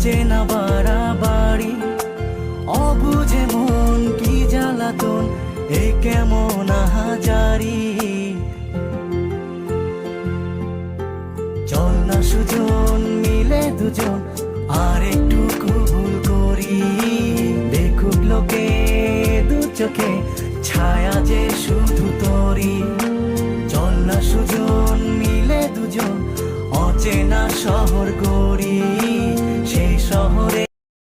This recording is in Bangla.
বাড়াবাড়ি, অবুঝে মন কি জ্বালাতন, এ কেমন আহাজারি? চল না সুজন, মিলে দুজন, আর একটু ভুল করি। দেখুক লোকে দু চোখে, ছায়া যে শুধু তরি চল না সুজন, মিলে দুজন, অচেনা শহর গো